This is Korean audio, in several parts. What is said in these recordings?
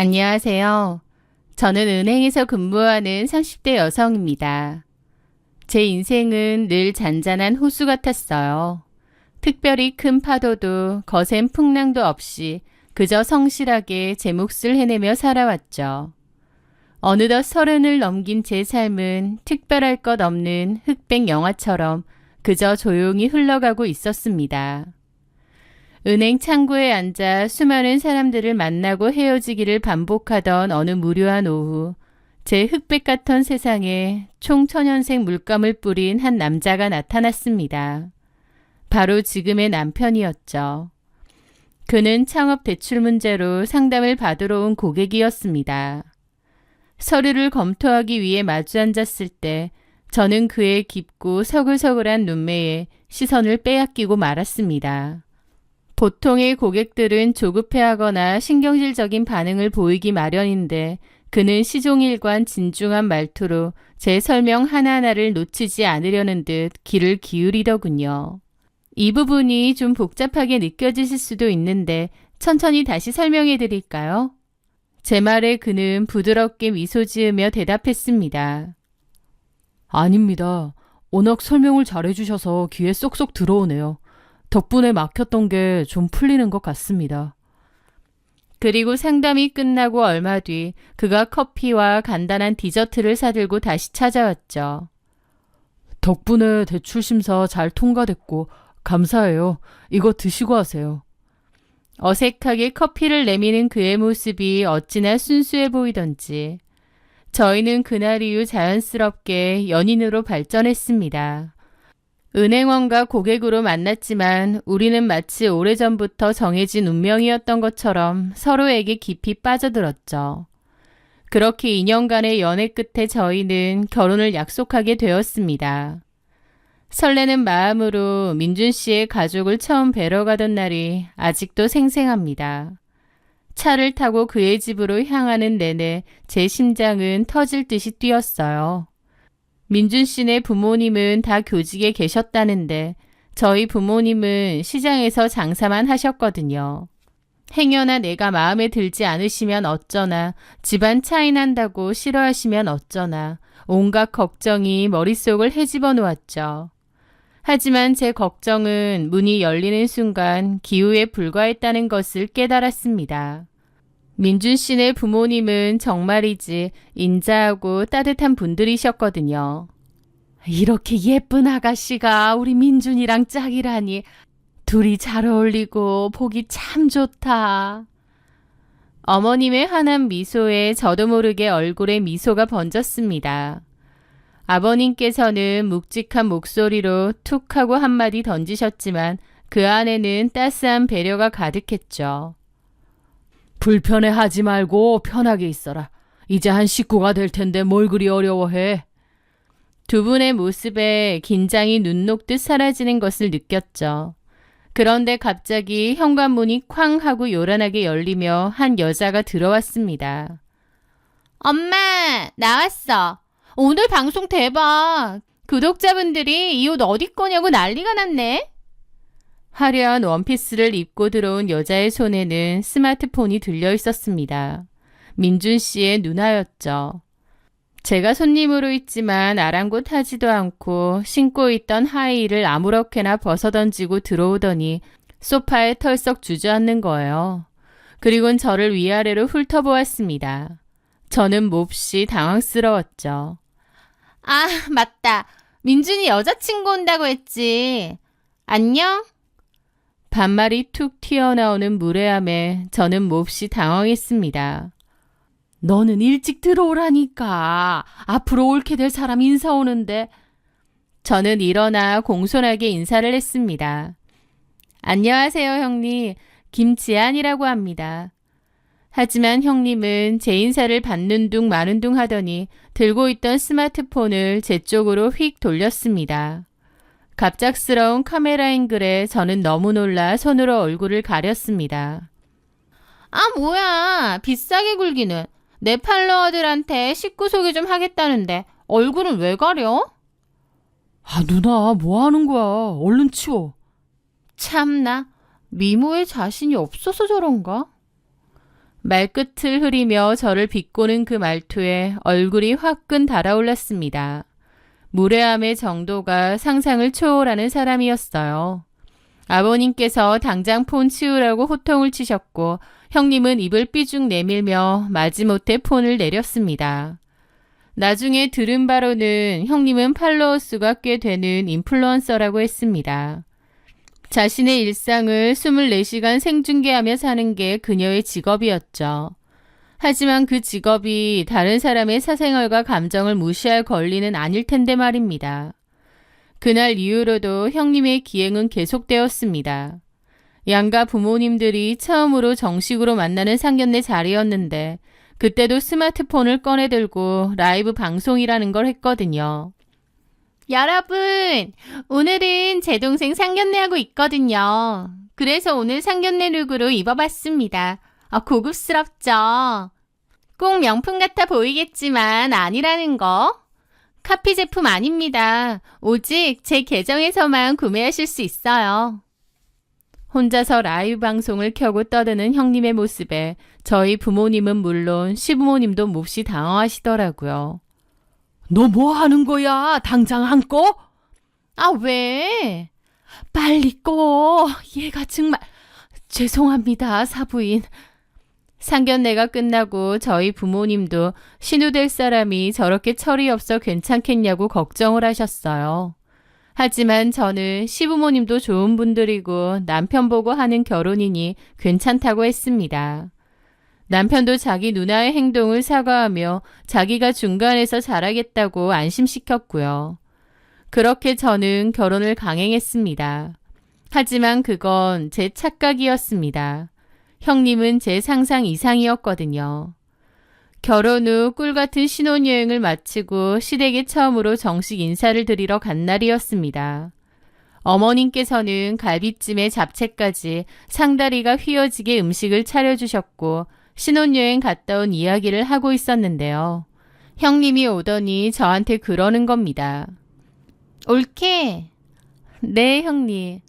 안녕하세요. 저는 은행에서 근무하는 30대 여성입니다. 제 인생은 늘 잔잔한 호수 같았어요. 특별히 큰 파도도 거센 풍랑도 없이 그저 성실하게 제 몫을 해내며 살아왔죠. 어느덧 서른을 넘긴 제 삶은 특별할 것 없는 흑백 영화처럼 그저 조용히 흘러가고 있었습니다. 은행 창구에 앉아 수많은 사람들을 만나고 헤어지기를 반복하던 어느 무료한 오후, 제 흑백 같던 세상에 총천연색 물감을 뿌린 한 남자가 나타났습니다. 바로 지금의 남편이었죠. 그는 창업 대출 문제로 상담을 받으러 온 고객이었습니다. 서류를 검토하기 위해 마주 앉았을 때 저는 그의 깊고 서글서글한 눈매에 시선을 빼앗기고 말았습니다. 보통의 고객들은 조급해하거나 신경질적인 반응을 보이기 마련인데 그는 시종일관 진중한 말투로 제 설명 하나하나를 놓치지 않으려는 듯 귀를 기울이더군요. 이 부분이 좀 복잡하게 느껴지실 수도 있는데 천천히 다시 설명해 드릴까요? 제 말에 그는 부드럽게 미소 지으며 대답했습니다. 아닙니다. 워낙 설명을 잘해주셔서 귀에 쏙쏙 들어오네요. 덕분에 막혔던 게 좀 풀리는 것 같습니다. 그리고 상담이 끝나고 얼마 뒤 그가 커피와 간단한 디저트를 사들고 다시 찾아왔죠. 덕분에 대출 심사 잘 통과됐고 감사해요. 이거 드시고 하세요. 어색하게 커피를 내미는 그의 모습이 어찌나 순수해 보이던지 저희는 그날 이후 자연스럽게 연인으로 발전했습니다. 은행원과 고객으로 만났지만 우리는 마치 오래전부터 정해진 운명이었던 것처럼 서로에게 깊이 빠져들었죠. 그렇게 2년간의 연애 끝에 저희는 결혼을 약속하게 되었습니다. 설레는 마음으로 민준 씨의 가족을 처음 뵈러 가던 날이 아직도 생생합니다. 차를 타고 그의 집으로 향하는 내내 제 심장은 터질 듯이 뛰었어요. 민준 씨네 부모님은 다 교직에 계셨다는데 저희 부모님은 시장에서 장사만 하셨거든요. 행여나 내가 마음에 들지 않으시면 어쩌나, 집안 차이 난다고 싫어하시면 어쩌나, 온갖 걱정이 머릿속을 헤집어 놓았죠. 하지만 제 걱정은 문이 열리는 순간 기후에 불과했다는 것을 깨달았습니다. 민준 씨네 부모님은 정말이지 인자하고 따뜻한 분들이셨거든요. 이렇게 예쁜 아가씨가 우리 민준이랑 짝이라니 둘이 잘 어울리고 보기 참 좋다. 어머님의 환한 미소에 저도 모르게 얼굴에 미소가 번졌습니다. 아버님께서는 묵직한 목소리로 툭 하고 한마디 던지셨지만 그 안에는 따스한 배려가 가득했죠. 불편해하지 말고 편하게 있어라. 이제 한 식구가 될 텐데 뭘 그리 어려워해. 두 분의 모습에 긴장이 눈 녹듯 사라지는 것을 느꼈죠. 그런데 갑자기 현관문이 쾅 하고 요란하게 열리며 한 여자가 들어왔습니다. 엄마, 나왔어. 오늘 방송 대박. 구독자분들이 이 옷 어디 거냐고 난리가 났네. 화려한 원피스를 입고 들어온 여자의 손에는 스마트폰이 들려 있었습니다. 민준 씨의 누나였죠. 제가 손님으로 있지만 아랑곳하지도 않고 신고 있던 하이힐을 아무렇게나 벗어던지고 들어오더니 소파에 털썩 주저앉는 거예요. 그리곤 저를 위아래로 훑어보았습니다. 저는 몹시 당황스러웠죠. 아, 맞다. 민준이 여자친구 온다고 했지. 안녕? 반말이 툭 튀어나오는 무례함에 저는 몹시 당황했습니다. 너는 일찍 들어오라니까. 앞으로 옳게 될 사람 인사 오는데. 저는 일어나 공손하게 인사를 했습니다. 안녕하세요, 형님. 김지안이라고 합니다. 하지만 형님은 제 인사를 받는 둥 마는 둥 하더니 들고 있던 스마트폰을 제 쪽으로 휙 돌렸습니다. 갑작스러운 카메라 앵글에 저는 너무 놀라 손으로 얼굴을 가렸습니다. 아, 뭐야. 비싸게 굴기는. 내 팔로워들한테 식구 소개 좀 하겠다는데 얼굴은 왜 가려? 아, 누나, 뭐 하는 거야? 얼른 치워. 참나, 미모에 자신이 없어서 저런가? 말끝을 흐리며 저를 비꼬는 그 말투에 얼굴이 화끈 달아올랐습니다. 무례함의 정도가 상상을 초월하는 사람이었어요. 아버님께서 당장 폰 치우라고 호통을 치셨고 형님은 입을 삐죽 내밀며 마지못해 폰을 내렸습니다. 나중에 들은 바로는 형님은 팔로워 수가 꽤 되는 인플루언서라고 했습니다. 자신의 일상을 24시간 생중계하며 사는 게 그녀의 직업이었죠. 하지만 그 직업이 다른 사람의 사생활과 감정을 무시할 권리는 아닐 텐데 말입니다. 그날 이후로도 형님의 기행은 계속되었습니다. 양가 부모님들이 처음으로 정식으로 만나는 상견례 자리였는데 그때도 스마트폰을 꺼내들고 라이브 방송이라는 걸 했거든요. 여러분, 오늘은 제 동생 상견례하고 있거든요. 그래서 오늘 상견례 룩으로 입어봤습니다. 아, 고급스럽죠? 꼭 명품 같아 보이겠지만 아니라는 거. 카피 제품 아닙니다. 오직 제 계정에서만 구매하실 수 있어요. 혼자서 라이브 방송을 켜고 떠드는 형님의 모습에 저희 부모님은 물론 시부모님도 몹시 당황하시더라고요. 너 뭐 하는 거야? 당장 안 꺼? 아, 왜? 빨리 꺼. 얘가 정말 죄송합니다, 사부인. 상견례가 끝나고 저희 부모님도 신우될 사람이 저렇게 철이 없어 괜찮겠냐고 걱정을 하셨어요. 하지만 저는 시부모님도 좋은 분들이고 남편 보고 하는 결혼이니 괜찮다고 했습니다. 남편도 자기 누나의 행동을 사과하며 자기가 중간에서 잘하겠다고 안심시켰고요. 그렇게 저는 결혼을 강행했습니다. 하지만 그건 제 착각이었습니다. 형님은 제 상상 이상이었거든요. 결혼 후 꿀같은 신혼여행을 마치고 시댁에 처음으로 정식 인사를 드리러 간 날이었습니다. 어머님께서는 갈비찜에 잡채까지 상다리가 휘어지게 음식을 차려주셨고 신혼여행 갔다 온 이야기를 하고 있었는데요. 형님이 오더니 저한테 그러는 겁니다. 옳게. 네, 형님.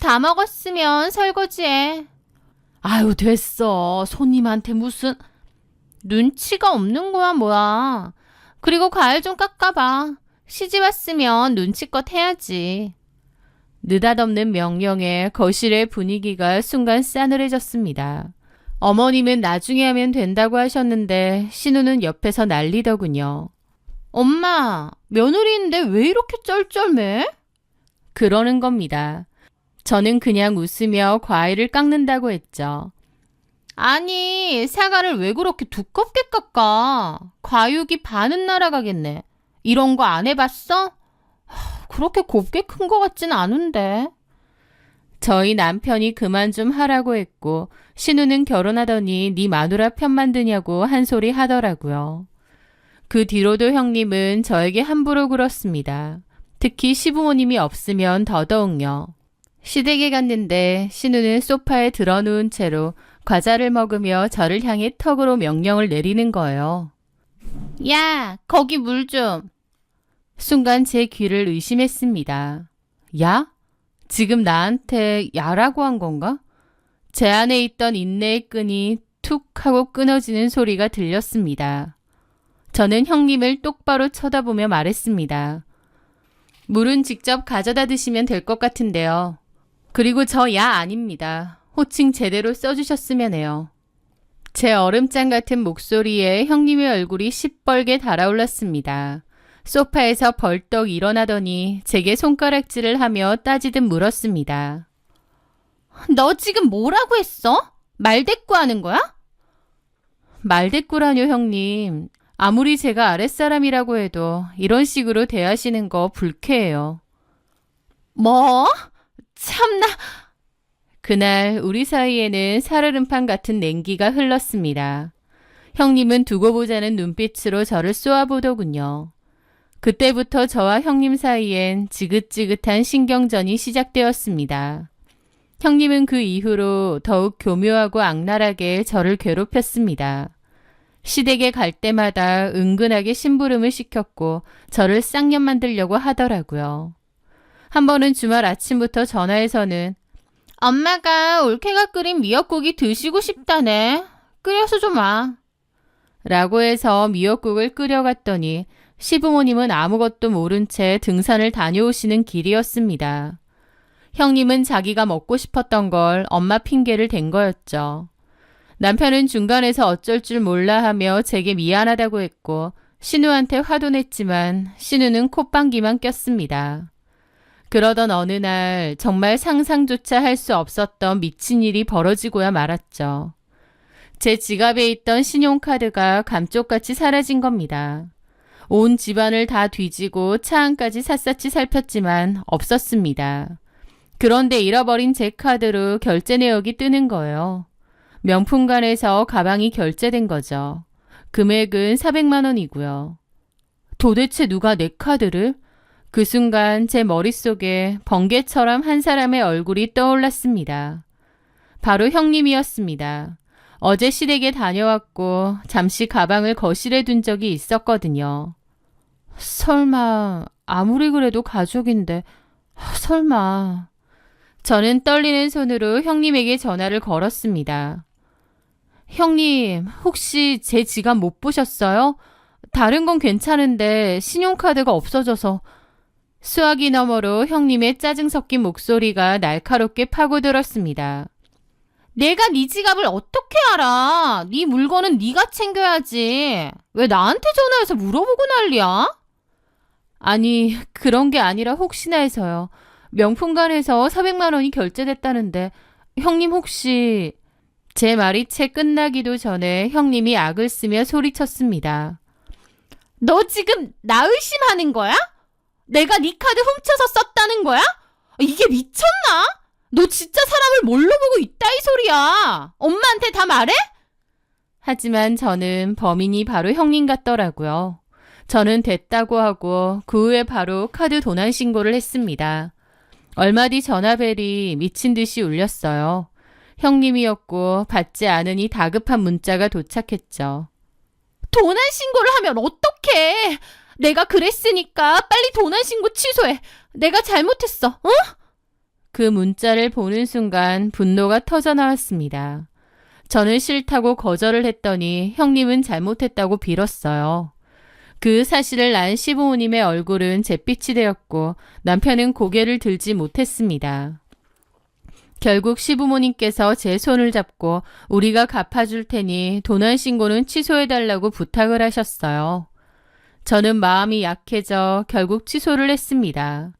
다 먹었으면 설거지해. 아유, 됐어. 손님한테 무슨. 눈치가 없는 거야, 뭐야. 그리고 과일 좀 깎아봐. 시집 왔으면 눈치껏 해야지. 느닷없는 명령에 거실의 분위기가 순간 싸늘해졌습니다. 어머님은 나중에 하면 된다고 하셨는데 신우는 옆에서 난리더군요. 엄마, 며느리인데 왜 이렇게 쩔쩔매? 그러는 겁니다. 저는 그냥 웃으며 과일을 깎는다고 했죠. 아니, 사과를 왜 그렇게 두껍게 깎아? 과육이 반은 날아가겠네. 이런 거 안 해봤어? 하, 그렇게 곱게 큰거 같진 않은데. 저희 남편이 그만 좀 하라고 했고, 신우는 결혼하더니 네 마누라 편만 드냐고 한 소리 하더라고요. 그 뒤로도 형님은 저에게 함부로 굴었습니다. 특히 시부모님이 없으면 더더욱요. 시댁에 갔는데 신우는 소파에 드러누운 채로 과자를 먹으며 저를 향해 턱으로 명령을 내리는 거예요. 야, 거기 물 좀. 순간 제 귀를 의심했습니다. 야? 지금 나한테 야라고 한 건가? 제 안에 있던 인내의 끈이 툭 하고 끊어지는 소리가 들렸습니다. 저는 형님을 똑바로 쳐다보며 말했습니다. 물은 직접 가져다 드시면 될 것 같은데요. 그리고 저 야 아닙니다. 호칭 제대로 써주셨으면 해요. 제 얼음장 같은 목소리에 형님의 얼굴이 시뻘게 달아올랐습니다. 소파에서 벌떡 일어나더니 제게 손가락질을 하며 따지듯 물었습니다. 너 지금 뭐라고 했어? 말대꾸 하는 거야? 말대꾸라뇨 형님. 아무리 제가 아랫사람이라고 해도 이런 식으로 대하시는 거 불쾌해요. 뭐? 참나. 그날 우리 사이에는 살얼음판 같은 냉기가 흘렀습니다. 형님은 두고 보자는 눈빛으로 저를 쏘아보더군요. 그때부터 저와 형님 사이엔 지긋지긋한 신경전이 시작되었습니다. 형님은 그 이후로 더욱 교묘하고 악랄하게 저를 괴롭혔습니다. 시댁에 갈 때마다 은근하게 심부름을 시켰고 저를 쌍년 만들려고 하더라고요. 한 번은 주말 아침부터 전화해서는 엄마가 올케가 끓인 미역국이 드시고 싶다네. 끓여서 좀 와. 라고 해서 미역국을 끓여갔더니 시부모님은 아무것도 모른 채 등산을 다녀오시는 길이었습니다. 형님은 자기가 먹고 싶었던 걸 엄마 핑계를 댄 거였죠. 남편은 중간에서 어쩔 줄 몰라 하며 제게 미안하다고 했고 신우한테 화도 냈지만 신우는 콧방귀만 꼈습니다. 그러던 어느 날 정말 상상조차 할 수 없었던 미친 일이 벌어지고야 말았죠. 제 지갑에 있던 신용카드가 감쪽같이 사라진 겁니다. 온 집안을 다 뒤지고 차 안까지 샅샅이 살폈지만 없었습니다. 그런데 잃어버린 제 카드로 결제 내역이 뜨는 거예요. 명품관에서 가방이 결제된 거죠. 금액은 400만 원이고요. 도대체 누가 내 카드를? 그 순간 제 머릿속에 번개처럼 한 사람의 얼굴이 떠올랐습니다. 바로 형님이었습니다. 어제 시댁에 다녀왔고 잠시 가방을 거실에 둔 적이 있었거든요. 설마 아무리 그래도 가족인데 설마 저는 떨리는 손으로 형님에게 전화를 걸었습니다. 형님, 혹시 제 지갑 못 보셨어요? 다른 건 괜찮은데 신용카드가 없어져서 수화기 너머로 형님의 짜증 섞인 목소리가 날카롭게 파고들었습니다. 내가 네 지갑을 어떻게 알아? 네 물건은 네가 챙겨야지. 왜 나한테 전화해서 물어보고 난리야? 아니, 그런 게 아니라 혹시나 해서요. 명품관에서 400만 원이 결제됐다는데 형님 혹시 제 말이 채 끝나기도 전에 형님이 악을 쓰며 소리쳤습니다. 너 지금 나 의심하는 거야? 내가 네 카드 훔쳐서 썼다는 거야? 이게 미쳤나? 너 진짜 사람을 뭘로 보고 있다 이 소리야. 엄마한테 다 말해? 하지만 저는 범인이 바로 형님 같더라고요. 저는 됐다고 하고 그 후에 바로 카드 도난 신고를 했습니다. 얼마 뒤 전화벨이 미친 듯이 울렸어요. 형님이었고 받지 않으니 다급한 문자가 도착했죠. 도난 신고를 하면 어떡해? 내가 그랬으니까 빨리 도난 신고 취소해. 내가 잘못했어. 어? 그 문자를 보는 순간 분노가 터져 나왔습니다. 저는 싫다고 거절을 했더니 형님은 잘못했다고 빌었어요. 그 사실을 난 시부모님의 얼굴은 잿빛이 되었고 남편은 고개를 들지 못했습니다. 결국 시부모님께서 제 손을 잡고 우리가 갚아줄 테니 도난 신고는 취소해달라고 부탁을 하셨어요. 저는 마음이 약해져 결국 취소를 했습니다.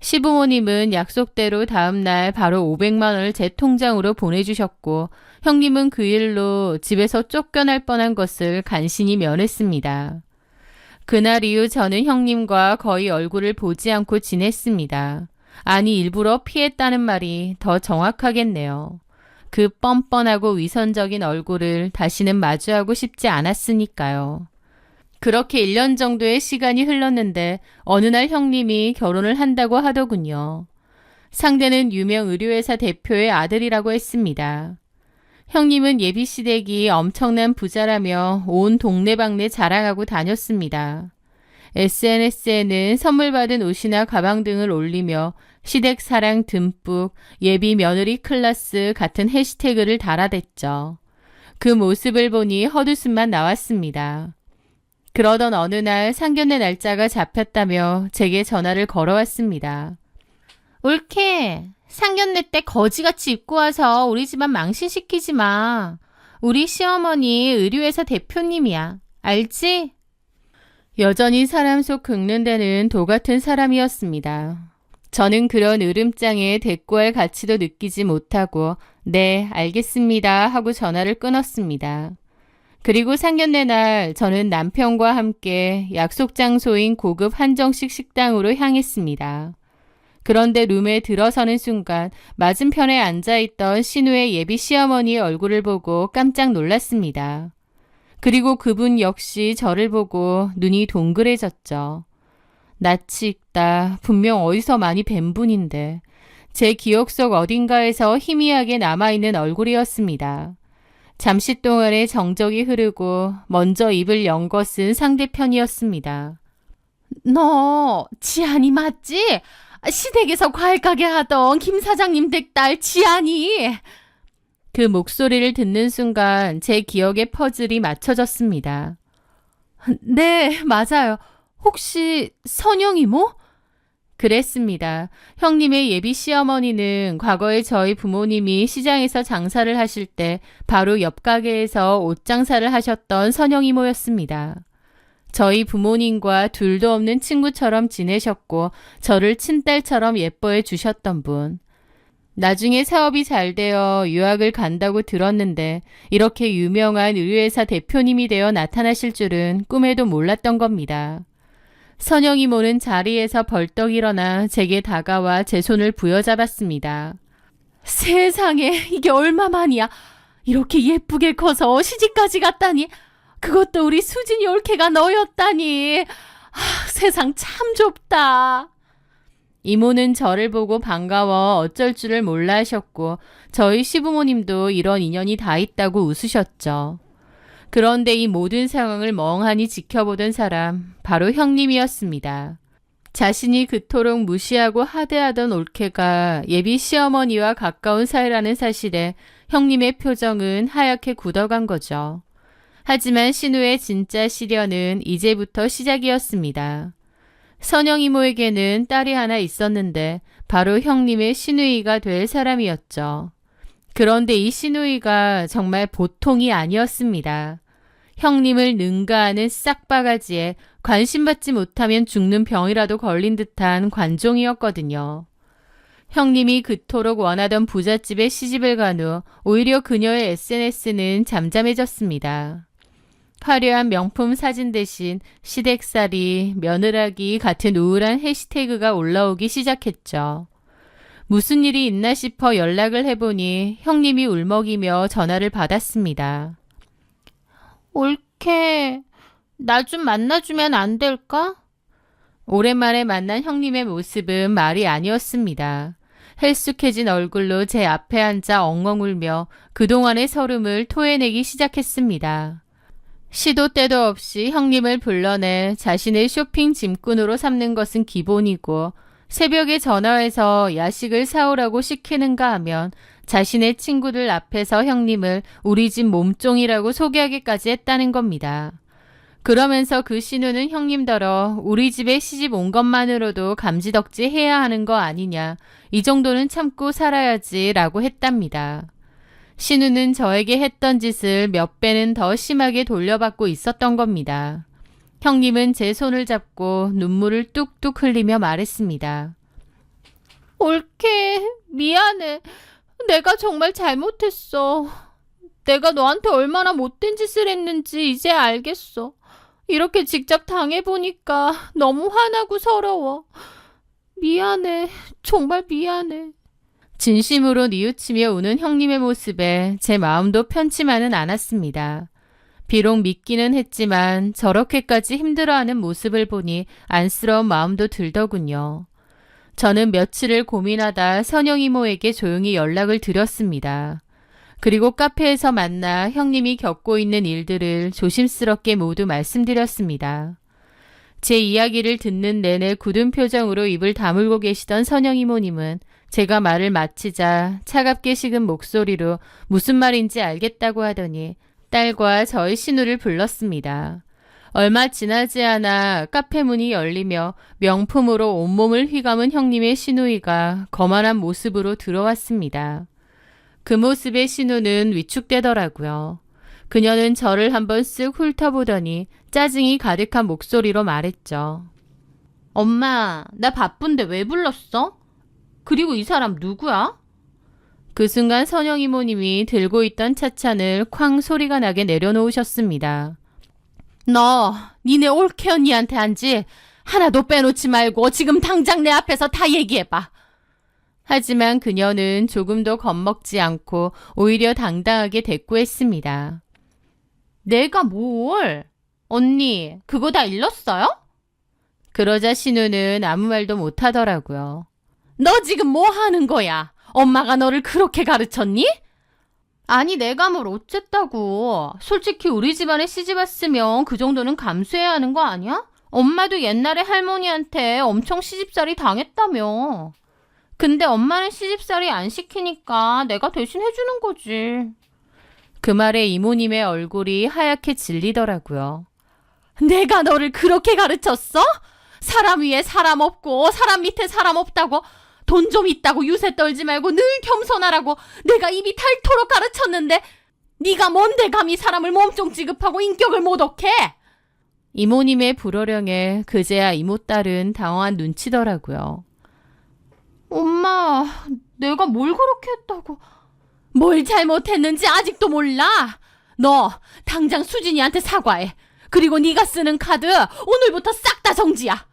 시부모님은 약속대로 다음날 바로 500만 원을 제 통장으로 보내주셨고 형님은 그 일로 집에서 쫓겨날 뻔한 것을 간신히 면했습니다. 그날 이후 저는 형님과 거의 얼굴을 보지 않고 지냈습니다. 아니 일부러 피했다는 말이 더 정확하겠네요. 그 뻔뻔하고 위선적인 얼굴을 다시는 마주하고 싶지 않았으니까요. 그렇게 1년 정도의 시간이 흘렀는데 어느 날 형님이 결혼을 한다고 하더군요. 상대는 유명 의료회사 대표의 아들이라고 했습니다. 형님은 예비시댁이 엄청난 부자라며 온 동네방네 자랑하고 다녔습니다. SNS에는 선물 받은 옷이나 가방 등을 올리며 시댁 사랑 듬뿍 예비 며느리 클라스 같은 해시태그를 달아댔죠. 그 모습을 보니 헛웃음만 나왔습니다. 그러던 어느 날 상견례 날짜가 잡혔다며 제게 전화를 걸어왔습니다. 올케, 상견례 때 거지같이 입고 와서 우리 집안 망신시키지 마. 우리 시어머니 의류회사 대표님이야. 알지? 여전히 사람 속 긁는 데는 도 같은 사람이었습니다. 저는 그런 으름장에 대꾸할 가치도 느끼지 못하고 네, 알겠습니다 하고 전화를 끊었습니다. 그리고 상견례 날 저는 남편과 함께 약속 장소인 고급 한정식 식당으로 향했습니다. 그런데 룸에 들어서는 순간 맞은편에 앉아있던 신우의 예비 시어머니의 얼굴을 보고 깜짝 놀랐습니다. 그리고 그분 역시 저를 보고 눈이 동그래졌죠. 낯이 익다. 분명 어디서 많이 뵌 분인데. 제 기억 속 어딘가에서 희미하게 남아있는 얼굴이었습니다. 잠시 동안의 정적이 흐르고 먼저 입을 연 것은 상대편이었습니다. 너 지안이 맞지? 시댁에서 과일 가게 하던 김 사장님 댁딸 지안이. 그 목소리를 듣는 순간 제 기억의 퍼즐이 맞춰졌습니다. 네, 맞아요. 혹시 선영 이모? 그랬습니다. 형님의 예비 시어머니는 과거에 저희 부모님이 시장에서 장사를 하실 때 바로 옆 가게에서 옷 장사를 하셨던 선영 이모였습니다. 저희 부모님과 둘도 없는 친구처럼 지내셨고 저를 친딸처럼 예뻐해 주셨던 분. 나중에 사업이 잘 되어 유학을 간다고 들었는데 이렇게 유명한 의류회사 대표님이 되어 나타나실 줄은 꿈에도 몰랐던 겁니다. 선영 이 모는 자리에서 벌떡 일어나 제게 다가와 제 손을 부여잡았습니다. 세상에 이게 얼마만이야. 이렇게 예쁘게 커서 시집까지 갔다니. 그것도 우리 수진이 올케가 너였다니. 아, 세상 참 좁다. 이모는 저를 보고 반가워 어쩔 줄을 몰라 하셨고 저희 시부모님도 이런 인연이 다 있다고 웃으셨죠. 그런데 이 모든 상황을 멍하니 지켜보던 사람 바로 형님이었습니다. 자신이 그토록 무시하고 하대하던 올케가 예비 시어머니와 가까운 사이라는 사실에 형님의 표정은 하얗게 굳어간 거죠. 하지만 신우의 진짜 시련은 이제부터 시작이었습니다. 선영 이모에게는 딸이 하나 있었는데 바로 형님의 신우이가 될 사람이었죠. 그런데 이 신우이가 정말 보통이 아니었습니다. 형님을 능가하는 싹바가지에 관심받지 못하면 죽는 병이라도 걸린 듯한 관종이었거든요. 형님이 그토록 원하던 부잣집에 시집을 간 후 오히려 그녀의 SNS는 잠잠해졌습니다. 화려한 명품 사진 대신 시댁살이, 며느라기 같은 우울한 해시태그가 올라오기 시작했죠. 무슨 일이 있나 싶어 연락을 해보니 형님이 울먹이며 전화를 받았습니다. 올케, 나좀 만나주면 안 될까? 오랜만에 만난 형님의 모습은 말이 아니었습니다. 헬쑥해진 얼굴로 제 앞에 앉아 엉엉 울며 그동안의 서름을 토해내기 시작했습니다. 시도 때도 없이 형님을 불러내 자신의 쇼핑 짐꾼으로 삼는 것은 기본이고 새벽에 전화해서 야식을 사오라고 시키는가 하면 자신의 친구들 앞에서 형님을 우리 집 몸종이라고 소개하기까지 했다는 겁니다. 그러면서 그 신우는 형님더러 우리 집에 시집 온 것만으로도 감지덕지 해야 하는 거 아니냐. 이 정도는 참고 살아야지 라고 했답니다. 신우는 저에게 했던 짓을 몇 배는 더 심하게 돌려받고 있었던 겁니다. 형님은 제 손을 잡고 눈물을 뚝뚝 흘리며 말했습니다. 올케, 미안해. 내가 정말 잘못했어. 내가 너한테 얼마나 못된 짓을 했는지 이제 알겠어. 이렇게 직접 당해보니까 너무 화나고 서러워. 미안해. 정말 미안해. 진심으로 뉘우치며 우는 형님의 모습에 제 마음도 편치만은 않았습니다. 비록 믿기는 했지만 저렇게까지 힘들어하는 모습을 보니 안쓰러운 마음도 들더군요. 저는 며칠을 고민하다 선영 이모에게 조용히 연락을 드렸습니다. 그리고 카페에서 만나 형님이 겪고 있는 일들을 조심스럽게 모두 말씀드렸습니다. 제 이야기를 듣는 내내 굳은 표정으로 입을 다물고 계시던 선영 이모님은 제가 말을 마치자 차갑게 식은 목소리로 무슨 말인지 알겠다고 하더니 딸과 저의 신우를 불렀습니다. 얼마 지나지 않아 카페 문이 열리며 명품으로 온몸을 휘감은 형님의 신우이가 거만한 모습으로 들어왔습니다. 그 모습의 신우는 위축되더라고요. 그녀는 저를 한번 쓱 훑어보더니 짜증이 가득한 목소리로 말했죠. 엄마, 나 바쁜데 왜 불렀어? 그리고 이 사람 누구야? 그 순간 선영 이모님이 들고 있던 차찬을 쾅 소리가 나게 내려놓으셨습니다. 너, 니네 올케 언니한테 한 지 하나도 빼놓지 말고 지금 당장 내 앞에서 다 얘기해봐. 하지만 그녀는 조금도 겁먹지 않고 오히려 당당하게 대꾸했습니다. 내가 뭘? 언니, 그거 다 일렀어요? 그러자 신우는 아무 말도 못 하더라고요. 너 지금 뭐 하는 거야? 엄마가 너를 그렇게 가르쳤니? 아니 내가 뭘 어쨌다고. 솔직히 우리 집안에 시집 왔으면 그 정도는 감수해야 하는 거 아니야? 엄마도 옛날에 할머니한테 엄청 시집살이 당했다며. 근데 엄마는 시집살이 안 시키니까 내가 대신 해주는 거지. 그 말에 이모님의 얼굴이 하얗게 질리더라고요. 내가 너를 그렇게 가르쳤어? 사람 위에 사람 없고 사람 밑에 사람 없다고 돈 좀 있다고 유세 떨지 말고 늘 겸손하라고 내가 입이 닳도록 가르쳤는데 네가 뭔데 감히 사람을 몸종 취급하고 인격을 모독해? 이모님의 불호령에 그제야 이모딸은 당황한 눈치더라고요. 엄마, 내가 뭘 그렇게 했다고? 뭘 잘못했는지 아직도 몰라? 너 당장 수진이한테 사과해. 그리고 네가 쓰는 카드 오늘부터 싹 다 정지야.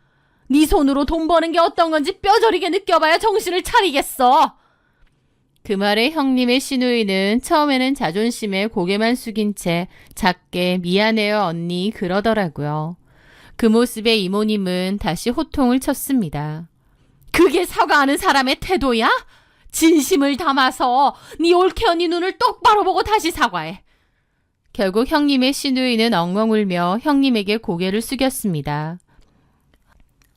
네 손으로 돈 버는 게 어떤 건지 뼈저리게 느껴봐야 정신을 차리겠어. 그 말에 형님의 시누이는 처음에는 자존심에 고개만 숙인 채 작게 미안해요 언니 그러더라고요. 그 모습에 이모님은 다시 호통을 쳤습니다. 그게 사과하는 사람의 태도야? 진심을 담아서 네 올케 언니 눈을 똑바로 보고 다시 사과해. 결국 형님의 시누이는 엉엉 울며 형님에게 고개를 숙였습니다.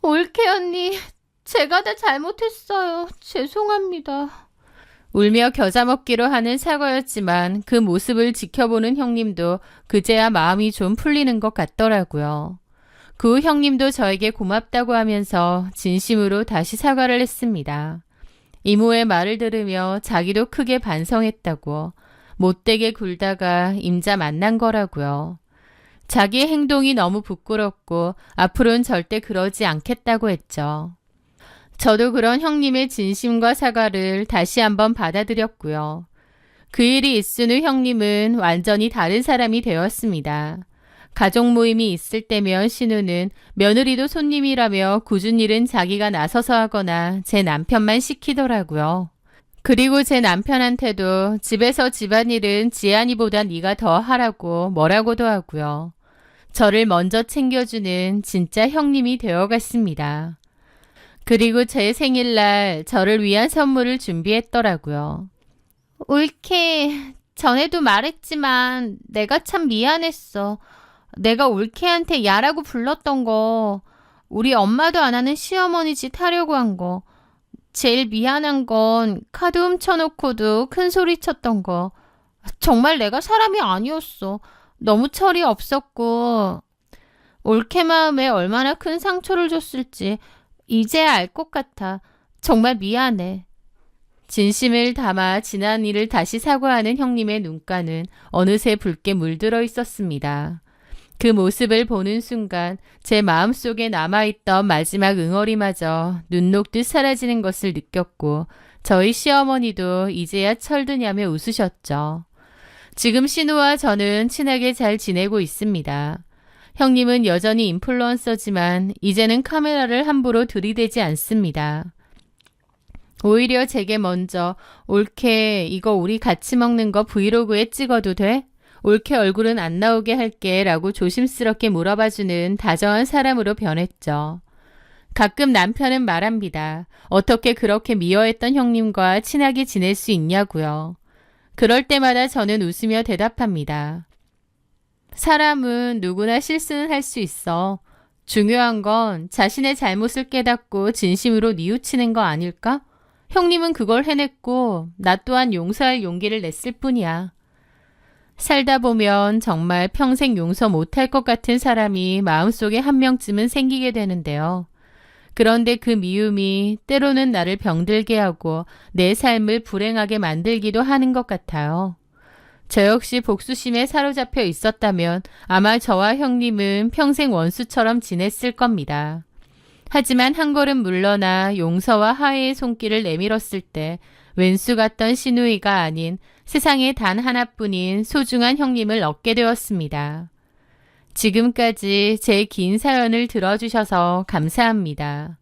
올케 언니, 제가 다 잘못했어요. 죄송합니다. 울며 겨자 먹기로 하는 사과였지만 그 모습을 지켜보는 형님도 그제야 마음이 좀 풀리는 것 같더라고요. 그 후 형님도 저에게 고맙다고 하면서 진심으로 다시 사과를 했습니다. 이모의 말을 들으며 자기도 크게 반성했다고 못되게 굴다가 임자 만난 거라고요. 자기의 행동이 너무 부끄럽고 앞으로는 절대 그러지 않겠다고 했죠. 저도 그런 형님의 진심과 사과를 다시 한번 받아들였고요. 그 일이 있은 후 형님은 완전히 다른 사람이 되었습니다. 가족 모임이 있을 때면 신우는 며느리도 손님이라며 굳은 일은 자기가 나서서 하거나 제 남편만 시키더라고요. 그리고 제 남편한테도 집에서 집안일은 지안이보다 네가 더 하라고 뭐라고도 하고요. 저를 먼저 챙겨주는 진짜 형님이 되어갔습니다. 그리고 제 생일날 저를 위한 선물을 준비했더라고요. 올케, 전에도 말했지만 내가 참 미안했어. 내가 올케한테 야라고 불렀던 거, 우리 엄마도 안 하는 시어머니 짓 하려고 한 거. 제일 미안한 건 카드 훔쳐놓고도 큰 소리 쳤던 거. 정말 내가 사람이 아니었어. 너무 철이 없었고, 올케 마음에 얼마나 큰 상처를 줬을지 이제야 알 것 같아. 정말 미안해. 진심을 담아 지난 일을 다시 사과하는 형님의 눈가는 어느새 붉게 물들어 있었습니다. 그 모습을 보는 순간 제 마음속에 남아있던 마지막 응어리마저 눈 녹듯 사라지는 것을 느꼈고 저희 시어머니도 이제야 철드냐며 웃으셨죠. 지금 신우와 저는 친하게 잘 지내고 있습니다. 형님은 여전히 인플루언서지만 이제는 카메라를 함부로 들이대지 않습니다. 오히려 제게 먼저 올케 이거 우리 같이 먹는 거 브이로그에 찍어도 돼? 올케 얼굴은 안 나오게 할게 라고 조심스럽게 물어봐주는 다정한 사람으로 변했죠. 가끔 남편은 말합니다. 어떻게 그렇게 미워했던 형님과 친하게 지낼 수 있냐고요. 그럴 때마다 저는 웃으며 대답합니다. 사람은 누구나 실수는 할 수 있어. 중요한 건 자신의 잘못을 깨닫고 진심으로 뉘우치는 거 아닐까? 형님은 그걸 해냈고 나 또한 용서할 용기를 냈을 뿐이야. 살다 보면 정말 평생 용서 못할 것 같은 사람이 마음속에 한 명쯤은 생기게 되는데요. 그런데 그 미움이 때로는 나를 병들게 하고 내 삶을 불행하게 만들기도 하는 것 같아요. 저 역시 복수심에 사로잡혀 있었다면 아마 저와 형님은 평생 원수처럼 지냈을 겁니다. 하지만 한 걸음 물러나 용서와 화해의 손길을 내밀었을 때 왼수 같던 시누이가 아닌 세상에 단 하나뿐인 소중한 형님을 얻게 되었습니다. 지금까지 제 긴 사연을 들어주셔서 감사합니다.